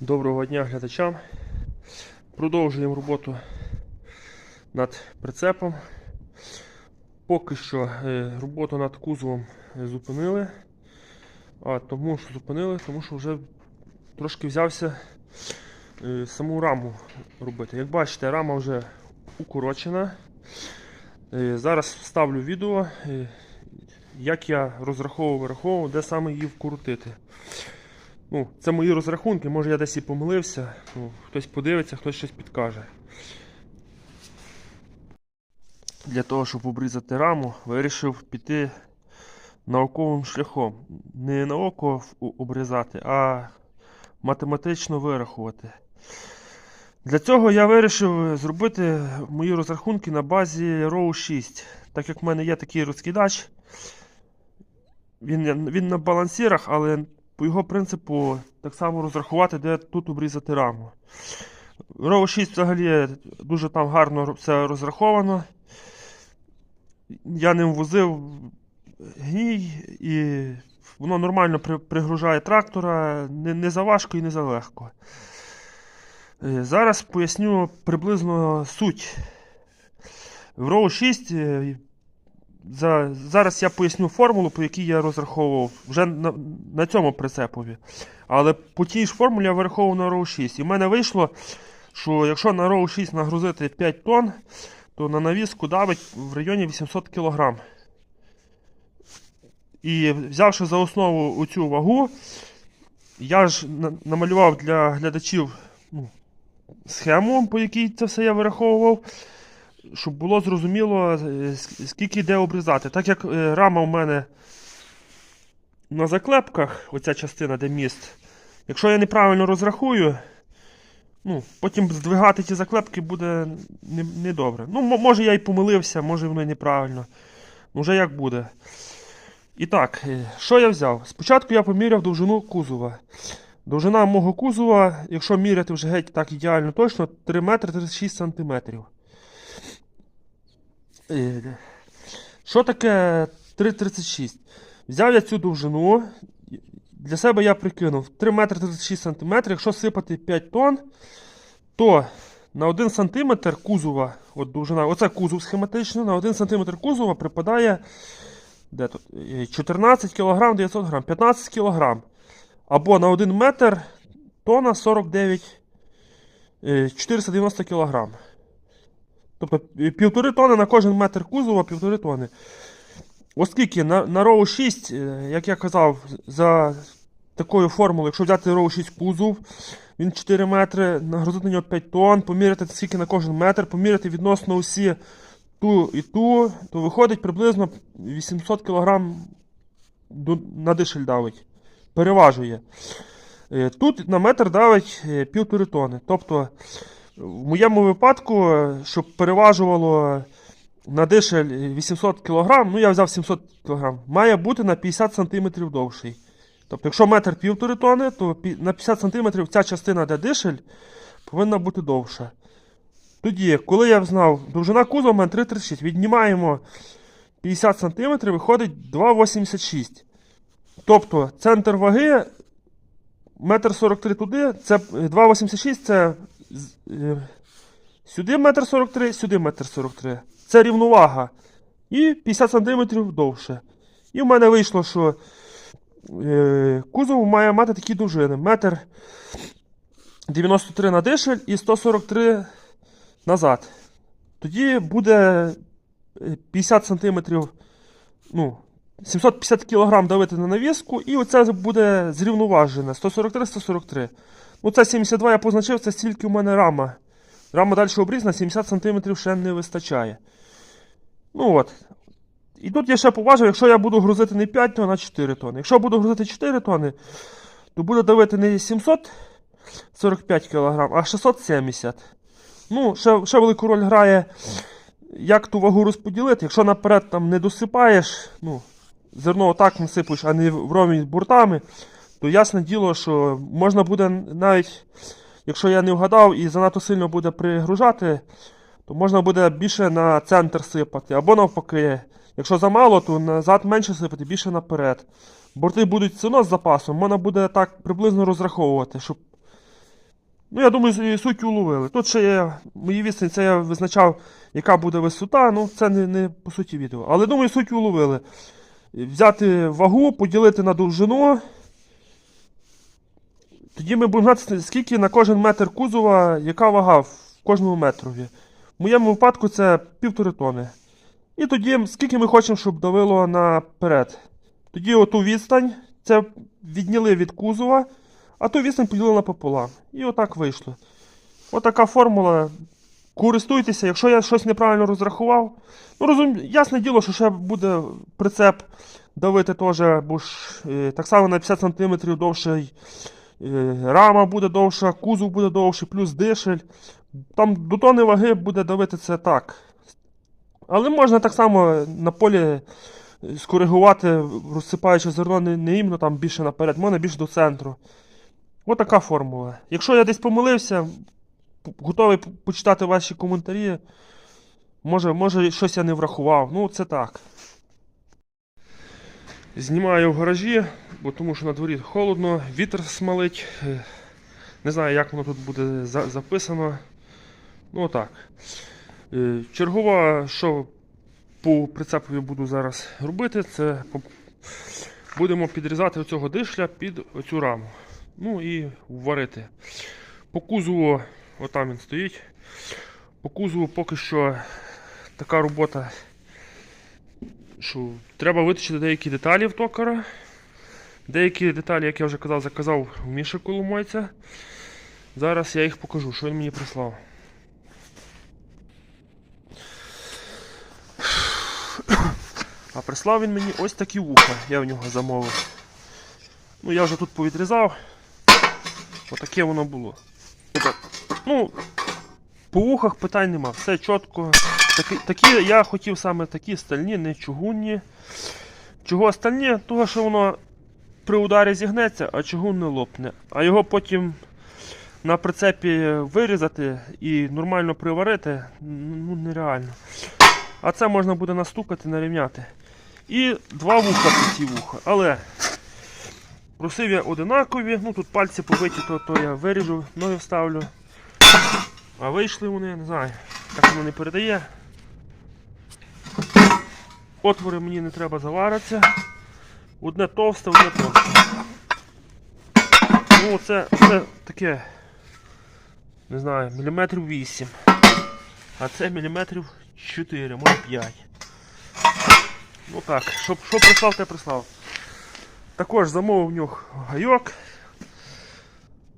Доброго дня глядачам. Продовжуємо роботу над прицепом. Поки що е, роботу над кузовом е, зупинили. А тому що зупинили, тому що вже трошки взявся е, саму раму робити. Як бачите, рама вже укорочена. Зараз вставлю відео, як я розраховував, вираховував, де саме її вкрутити. Ну, це мої розрахунки, може я десь і помилився. Ну, хтось подивиться, хтось щось підкаже. Для того, щоб обрізати раму, вирішив піти науковим шляхом. Не на око обрізати, а математично вирахувати. Для цього я вирішив зробити мої розрахунки на базі RAW 6. Так як в мене є такий розкидач, він, він на балансірах, але по його принципу так само розрахувати, де тут обрізати раму. RAW 6 взагалі дуже там гарно все розраховано. Я ним возив гній і воно нормально пригружає трактора, не, не за важко і не за легко. Е, Зараз поясню приблизно суть. В RAW 6 е, за, зараз я поясню формулу, по якій я розраховував вже на, на цьому прицепові. Але по тій ж формулі я вираховував на RAW 6. І в мене вийшло, що якщо на RAW 6 нагрузити 5 тонн, то на навіску давить в районі 800 кг. І взявши за основу оцю вагу, я ж на- намалював для глядачів ну, схему, по якій це все я вираховував щоб було зрозуміло, е, скільки йде обрізати. Так як е, рама у мене на заклепках, оця частина, де міст, якщо я неправильно розрахую, ну, потім здвигати ті заклепки буде не- недобре. Ну, може я і помилився, може воно і неправильно. Ну, вже як буде. І так, е, що я взяв? Спочатку я поміряв довжину кузова. Довжина мого кузова, якщо міряти вже геть так ідеально точно, 3 метри 36 сантиметрів. Що таке 3,36? Взяв я цю довжину. Для себе я прикинув 3 метри 36 сантиметрів. Якщо сипати 5 тонн, то на 1 сантиметр кузова, от довжина, оце кузов схематично, на 1 сантиметр кузова припадає де тут? Е, 14 кг 900 г, 15 кг. Або на 1 метр тонна 49 е, 490 кг. Тобто півтори тони на кожен метр кузова, півтори тони. Оскільки на, на RAW 6, е, як я казав, за такою формулою, якщо взяти RAW 6 кузов, він 4 метри, нагрузити на нього 5 тонн, поміряти скільки на кожен метр, поміряти відносно усі ту і ту, то виходить приблизно 800 кг на дишель давить. Переважує. Е, Тут на метр давить е, півтори тони. Тобто в моєму випадку, щоб переважувало на дишель 800 кг, ну я взяв 700 кг, має бути на 50 см довший. Тобто, якщо метр півтори тони, то на 50 см ця частина, де дишель, повинна бути довша. Тоді, коли я знав, довжина кузова в мене 3,36, віднімаємо 50 см, виходить 2,86. Тобто центр ваги метр 43 туди, це е, 2,86 це з- е, сюди метр 43, сюди метр 43. Це рівновага. І 50 см довше. І в мене вийшло, що е, кузов має мати такі довжини. Метр 93 на дишель і 143 назад. Тоді буде е, 50 см, ну, 750 кг давити на навіску, і оце буде зрівноважене 143-143. Ну, це 72 я позначив, це стільки у мене рама. Рама далі обрізана, 70 см ще не вистачає. Ну от. І тут я ще поважив, якщо я буду грузити не 5 тонн, а 4 тонни. Якщо буду грузити 4 тонни, то буде давити не 745 кг, а 670 Ну, ще, ще велику роль грає, як ту вагу розподілити. Якщо наперед там не досипаєш, ну, зерно отак насипуєш, а не вровень з буртами, то ясне діло, що можна буде навіть, якщо я не вгадав і занадто сильно буде пригружати, то можна буде більше на центр сипати, або навпаки. Якщо замало, то назад менше сипати, більше наперед. Борти будуть все одно з запасом, можна буде так приблизно розраховувати, щоб Ну, я думаю, суть уловили. Тут ще є мої відстані, це я визначав, яка буде висота, ну це не, не по суті відео. Але думаю, суть уловили. Взяти вагу, поділити на довжину. Тоді ми будемо знати, скільки на кожен метр кузова, яка вага в кожному метрові. В моєму випадку це півтори тони. І тоді, скільки ми хочемо, щоб давило наперед. Тоді оту відстань, це відняли від кузова, а ту відстань поділили напополам. І отак вийшло. Отака формула. Користуйтеся, якщо я щось неправильно розрахував. Ну, розум... ясне діло, що ще буде прицеп давити теж, бо ж е, так само на 50 см довший рама буде довша, кузов буде довший, плюс дишель. Там до тони ваги буде давити це так. Але можна так само на полі е, скоригувати, розсипаючи зерно не, не іменно там більше наперед, можна більше до центру. Ось така формула. Якщо я десь помилився, готовий почитати ваші коментарі. Може, може щось я не врахував. Ну, це так. Знімаю в гаражі, бо тому що на дворі холодно, вітер смалить. Е, Не знаю, як воно тут буде за- записано. Ну, отак. Е, Чергова, що по прицепові буду зараз робити, це будемо підрізати оцього дишля під оцю раму. Ну і варити. По кузову, отам він стоїть. По кузову поки що така робота, що треба виточити деякі деталі в токара. Деякі деталі, як я вже казав, заказав у Міші Коломойця. Зараз я їх покажу, що він мені прислав. А прислав він мені ось такі вуха, я в нього замовив. Ну, я вже тут повідрізав. Отаке воно було. Отак. Ну, по вухах питань нема, все чітко. Такі, такі я хотів саме такі стальні, не чугунні. Чого стальні? Того, що воно при ударі зігнеться, а чугун не лопне. А його потім на прицепі вирізати і нормально приварити ну нереально. А це можна буде настукати, нарівняти. І два вуха по ці вуха. Але просив я одинакові, ну тут пальці побиті, то, то я виріжу, ноги вставлю. А вийшли вони, не знаю, так воно не передає. Отвори мені не треба заваритися. Одне товсте, одне товсте. Ну, це, це таке, не знаю, міліметрів 8. А це міліметрів 4, може 5. Ну так, що, що прислав, те прислав. Також замовив в нього гайок.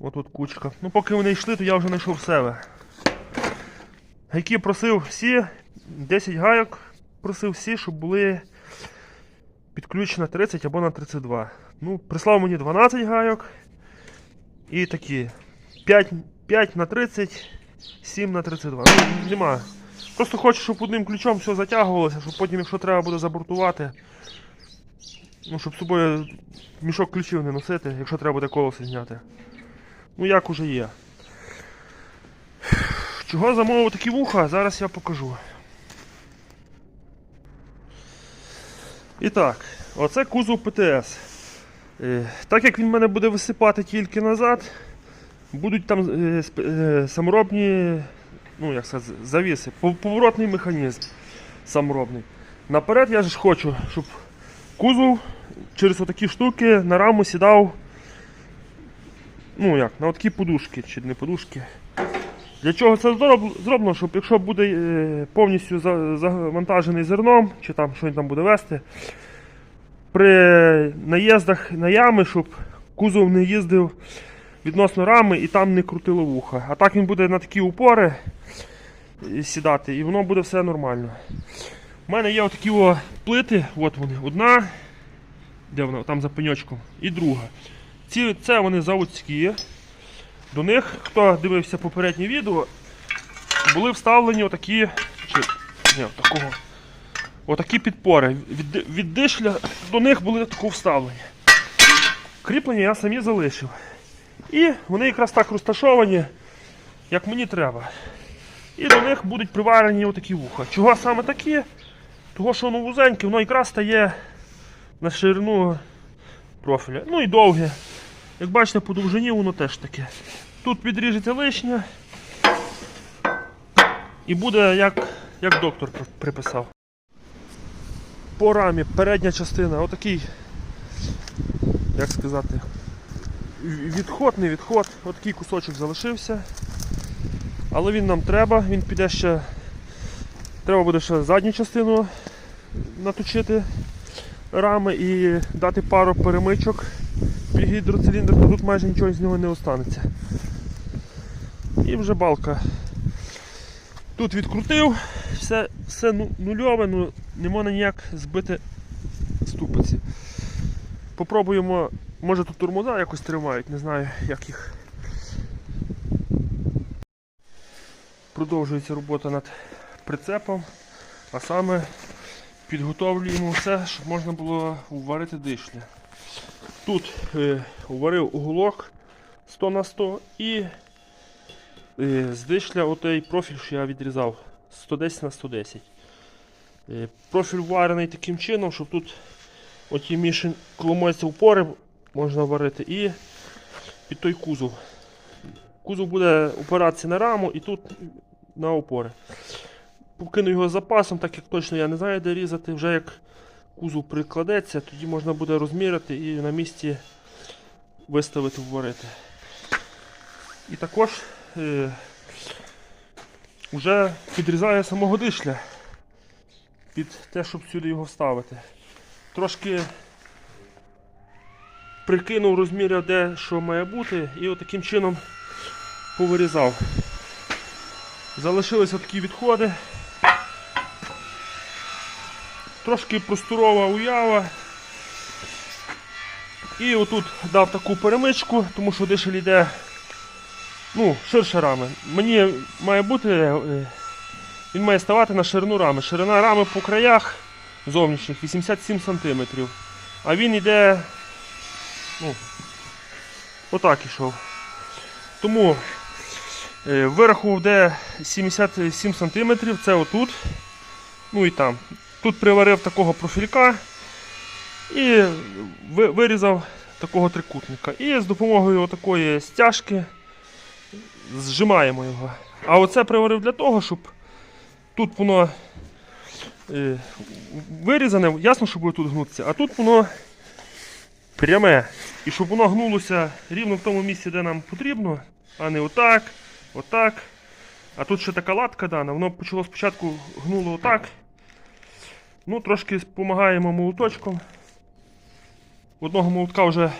Отут кучка. Ну поки вони йшли, то я вже знайшов себе. Гайки просив всі, 10 гайок просив всі, щоб були підключені на 30 або на 32. Ну, прислав мені 12 гайок. І такі 5, 5 на 30, 7 на 32. Ну, нема. Просто хочу, щоб одним ключом все затягувалося, щоб потім, якщо треба буде забортувати, ну, щоб з собою мішок ключів не носити, якщо треба буде колесо зняти. Ну як уже є. Чого замовив такі вуха, зараз я покажу. І так, оце кузов ПТС. Е, Так як він мене буде висипати тільки назад, будуть там е, е, саморобні ну, як сказати, завіси, поворотний механізм саморобний. Наперед я ж хочу, щоб кузов через отакі штуки на раму сідав. Ну як, на такі подушки, чи не подушки. Для чого це зроблено? Щоб якщо буде е, повністю завантажений зерном, чи там що він там буде вести, при наїздах на ями, щоб кузов не їздив відносно рами і там не крутило вуха. А так він буде на такі упори е, сідати, і воно буде все нормально. У мене є отакі о плити, от вони. Одна, де вона, там за пеньочком, і друга. Ці, це вони заводські. До них, хто дивився попереднє відео, були вставлені отакі. Чи, ні, такого. Отакі підпори. Від, від дишля до них були тако вставлені. Кріплення я самі залишив. І вони якраз так розташовані, як мені треба. І до них будуть приварені отакі вуха. Чого саме такі? Того, що воно вузеньке, воно якраз стає на ширину профіля. Ну і довге. Як бачите, по довжині воно теж таке. Тут підріжеться лишнє. І буде як, як доктор приписав. По рамі передня частина, отакий, як сказати, відход, не відход, отакий кусочок залишився. Але він нам треба, він піде ще. Треба буде ще задню частину наточити рами і дати пару перемичок під гідроциліндр, то тут майже нічого з нього не останеться. І вже балка. Тут відкрутив, все, все ну- нульове, ну не можна ніяк збити ступиці. Попробуємо, може тут тормоза якось тримають, не знаю як їх. Продовжується робота над прицепом, а саме підготовлюємо все, щоб можна було уварити дишля. Тут е, уварив уголок 100 на 100 і е, з дишля отей профіль, що я відрізав 110 на 110. Е, профіль варений таким чином, щоб тут оті між коломойці упори можна варити і під той кузов. Кузов буде опиратися на раму і тут на опори. Покину його запасом, так як точно я не знаю, де різати. Вже як кузов прикладеться, тоді можна буде розміряти і на місці виставити вварити. І також е, вже підрізаю самого дишля під те, щоб сюди його вставити. Трошки прикинув, розміряв, де що має бути, і отаким чином повирізав. Залишились такі відходи. Трошки просторова уява. І отут дав таку перемичку, тому що дишель йде ну, ширше рами. Мені має бути, е, він має ставати на ширину рами. Ширина рами по краях зовнішніх 87 см. А він йде, ну, отак ішов. Тому е, вирахував, де 77 см, це отут, ну і там. Тут приварив такого профілька і вирізав такого трикутника. І з допомогою такої стяжки зжимаємо його. А оце приварив для того, щоб тут воно е, вирізане, ясно, що буде тут гнутися, а тут воно пряме. І щоб воно гнулося рівно в тому місці, де нам потрібно, а не отак, отак. А тут ще така латка дана, воно почало спочатку гнуло отак. Ну, трошки допомагаємо молоточком. Одного молотка вже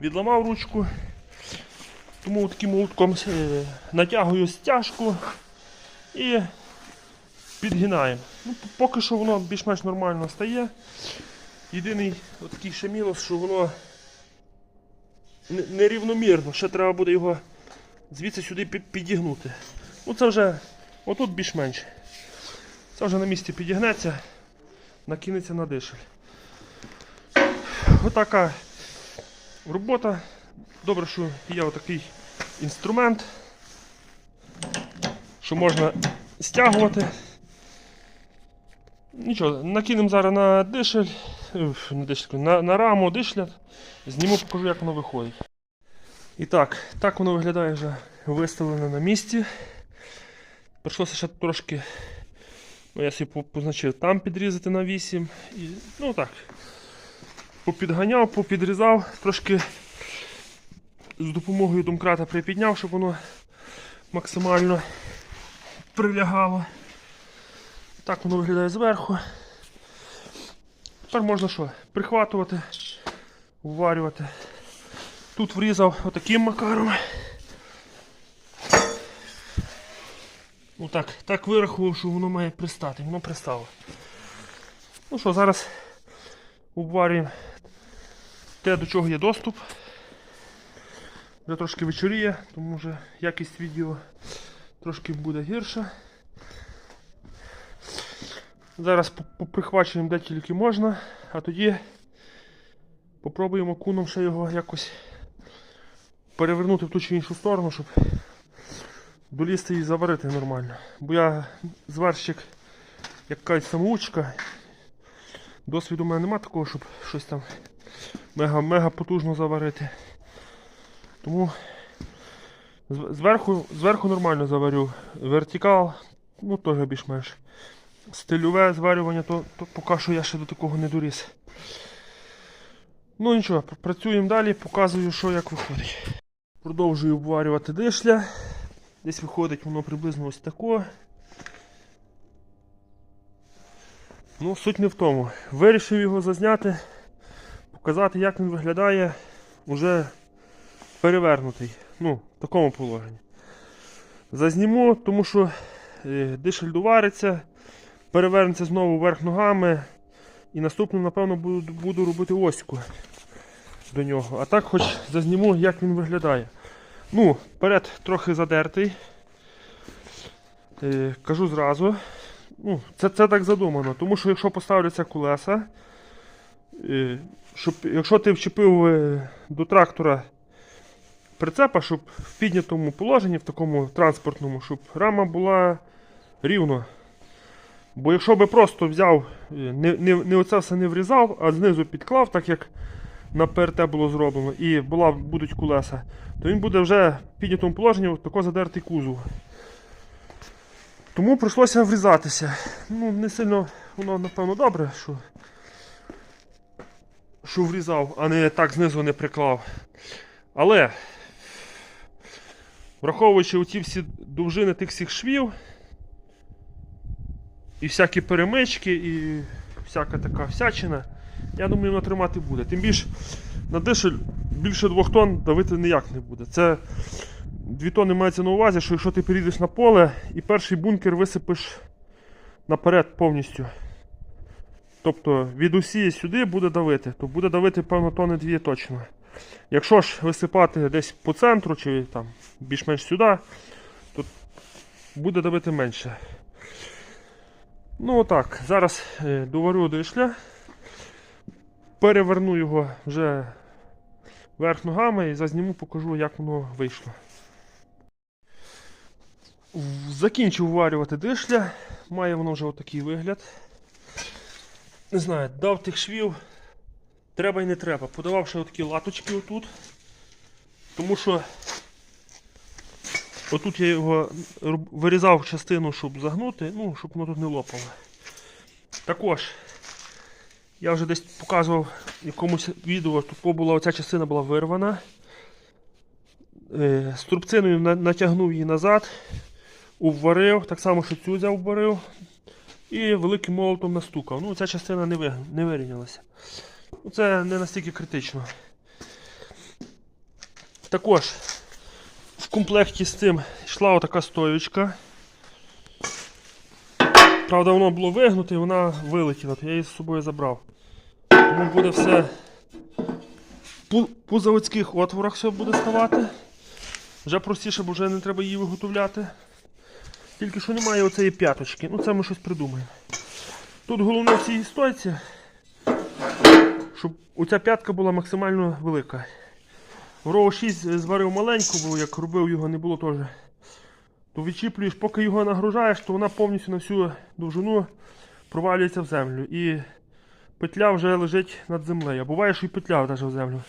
відламав ручку. Тому таким молотком е, натягую стяжку і підгинаємо. Ну, поки що воно більш-менш нормально стає. Єдиний такий ще мінус, що воно нерівномірно. Ще треба буде його звідси сюди підігнути. Ну це вже отут більш-менш. Це вже на місці підігнеться, накинеться на дишель. Отака робота. Добре, що є отакий інструмент, що можна стягувати. Нічого, накинемо зараз на дишель, на, дишель, на, на раму дишля, зніму, покажу, як воно виходить. І так, так воно виглядає вже виставлено на місці. Прийшлося ще трошки Ну, я собі позначив там підрізати на 8. І, ну так. Попідганяв, попідрізав, трошки з допомогою домкрата припідняв, щоб воно максимально прилягало. Так воно виглядає зверху. Тепер можна що? Прихватувати, вварювати. Тут врізав отаким макаром. Ну так, так вирахував, що воно має пристати, воно пристало. Ну що, зараз обварюємо те, до чого є доступ. Вже трошки вечоріє, тому вже якість відео трошки буде гірша. Зараз по- поприхвачуємо де тільки можна, а тоді попробуємо куном ще його якось перевернути в ту чи іншу сторону, щоб долізти і заварити нормально. Бо я зварщик, як кажуть, самоучка. Досвіду в мене нема такого, щоб щось там мега-мега потужно заварити. Тому зверху, зверху нормально заварю. Вертикал, ну теж більш-менш. Стильове зварювання, то, то поки що я ще до такого не доріс. Ну нічого, працюємо далі, показую, що як виходить. Продовжую обварювати дишля. Десь виходить воно приблизно ось тако. Ну, суть не в тому. Вирішив його зазняти, показати, як він виглядає уже перевернутий. Ну, в такому положенні. Зазніму, тому що е, дишель довариться, перевернеться знову вверх ногами. І наступним, напевно, буду, буду робити оську до нього. А так хоч зазніму, як він виглядає. Ну, перед трохи задертий. Е, кажу зразу. Ну, це, це так задумано, тому що якщо поставляться колеса, е, щоб, якщо ти вчепив е, до трактора прицепа, щоб в піднятому положенні, в такому транспортному, щоб рама була рівно. Бо якщо би просто взяв, е, не, не, не оце все не врізав, а знизу підклав, так як на ПРТ було зроблено, і була, будуть колеса, то він буде вже в піднятому положенні тако задертий кузов. Тому прийшлося врізатися. Ну, не сильно воно, напевно, добре, що, що врізав, а не так знизу не приклав. Але, враховуючи оці всі довжини тих всіх швів, і всякі перемички, і всяка така всячина, я думаю, воно тримати буде. Тим більше на дишель більше двох тонн давити ніяк не буде. Це 2 тонни мається на увазі, що якщо ти перейдеш на поле і перший бункер висипиш наперед повністю. Тобто від усі сюди буде давити, то буде давити, певно, тонни 2 точно. Якщо ж висипати десь по центру чи там більш-менш сюди, то буде давити менше. Ну отак, зараз е, доварю дишля, переверну його вже вверх ногами і зазніму, покажу, як воно вийшло. Закінчив варювати дишля, має воно вже отакий вигляд. Не знаю, дав тих швів, треба і не треба. Подавав ще отакі латочки отут. Тому що отут я його вирізав частину, щоб загнути, ну, щоб воно тут не лопало. Також я вже десь показував в якомусь відео, тут була оця частина була вирвана. Е, Струбциною натягнув її назад, обварив, так само, що цю взяв обварив. І великим молотом настукав. Ну, ця частина не, не вирівнялася. Ну, Це не настільки критично. Також в комплекті з цим йшла отака стоючка. Правда, воно було вигнуте і вона вилетіла, я її з собою забрав. Тому буде все по, заводських отворах все буде ставати. Вже простіше, бо вже не треба її виготовляти. Тільки що немає оцеї п'яточки. Ну це ми щось придумаємо. Тут головне в цій стойці, щоб оця п'ятка була максимально велика. В 6 зварив маленьку, бо як робив його не було теж. То відчіплюєш, поки його нагружаєш, то вона повністю на всю довжину провалюється в землю. І петля вже лежить над землею. Буває, що і петля навіть в землю.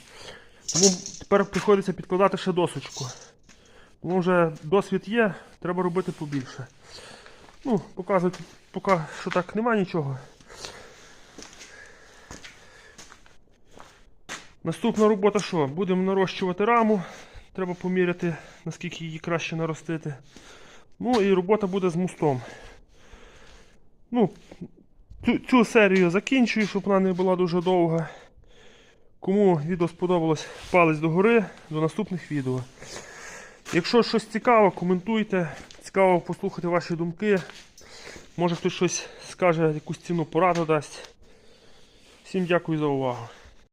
Тому тепер приходиться підкладати ще досочку. Тому вже досвід є, треба робити побільше. Ну, показувати поки що так нема нічого. Наступна робота що? Будемо нарощувати раму. Треба поміряти, наскільки її краще наростити. Ну і робота буде з мостом. Ну, цю, цю серію закінчую, щоб вона не була дуже довга. Кому відео сподобалось, палець догори до наступних відео. Якщо щось цікаво, коментуйте. Цікаво послухати ваші думки. Може хтось щось скаже, якусь ціну пораду дасть. Всім дякую за увагу.